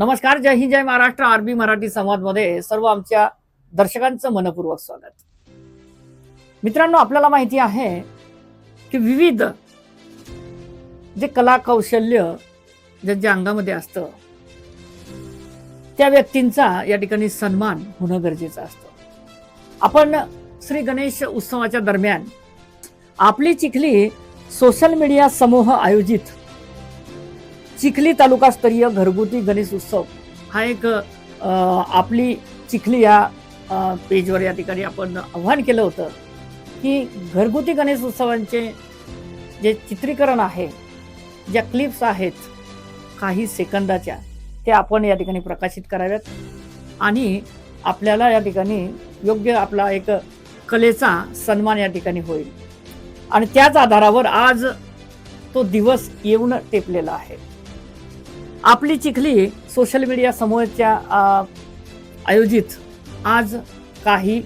नमस्कार जय हिंद जय महाराष्ट्र. आरबी मराठी संवादमध्ये सर्व आमच्या दर्शकांचं मनपूर्वक स्वागत. मित्रांनो आपल्याला माहिती आहे की विविध जे कला कौशल्य ज्यांच्या अंगामध्ये असतं त्या व्यक्तींचा या ठिकाणी सन्मान होणं गरजेचं असतं. आपण श्री गणेश उत्सवाच्या दरम्यान आपली चिखली सोशल मीडिया समूह आयोजित चिखली तालुकास्तरीय घरगुती गणेश उत्सव हा एक आपली चिखली या पेजवर या ठिकाणी आपण आव्हान केलं होतं की घरगुती गणेश उत्सवांचे जे चित्रीकरण आहे ज्या क्लिप्स आहेत काही सेकंदाच्या त्या आपण या ठिकाणी प्रकाशित कराव्यात आणि आपल्याला या ठिकाणी योग्य आपला एक कलेचा सन्मान या ठिकाणी होईल. आणि त्याच आधारावर आज तो दिवस येऊन टेपलेला आहे. आपली चिखली सोशल मीडिया समूहाच्या आयोजित आज काही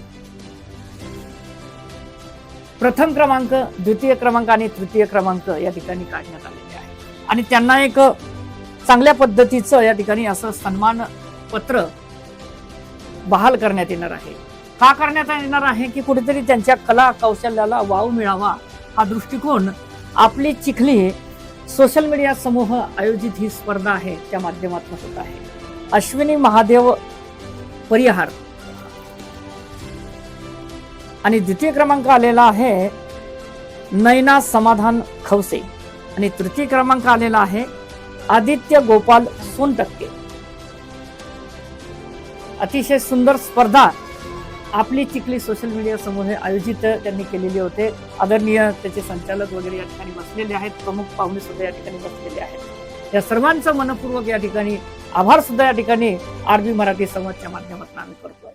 प्रथम क्रमांक द्वितीय क्रमांक आणि तृतीय क्रमांक या ठिकाणी काढण्यात आलेले आहे. आणि त्यांना एक चांगल्या पद्धतीचं या ठिकाणी असं सन्मान पत्र बहाल करण्यात येणार आहे. का करण्यात येणार आहे की कुठेतरी त्यांच्या कला कौशल्याला वाव मिळावा हा दृष्टिकोन आपली चिखली सोशल मीडिया समूह आयोजित ही स्पर्धा आहे त्या माध्यमातून होत आहे. अश्विनी महादेव परिहार आणि द्वितीय क्रमांक आलेला आहे नैना समाधान खवसे. आणि तृतीय क्रमांक आलेला आहे आदित्य गोपाल सोनटक्के. अतिशय सुंदर स्पर्धा आपली चिखली सोशल मीडिया समूह आयोजित त्यांनी केलेली होते. आदरणीय त्याचे संचालक वगैरे या ठिकाणी बसलेले आहेत. प्रमुख पाहुणे सुद्धा या ठिकाणी बसलेले आहेत. या सर्वांचं मनपूर्वक या ठिकाणी आभार सुद्धा या ठिकाणी आरबी मराठी संवादच्या माध्यमातून आम्ही करतोय.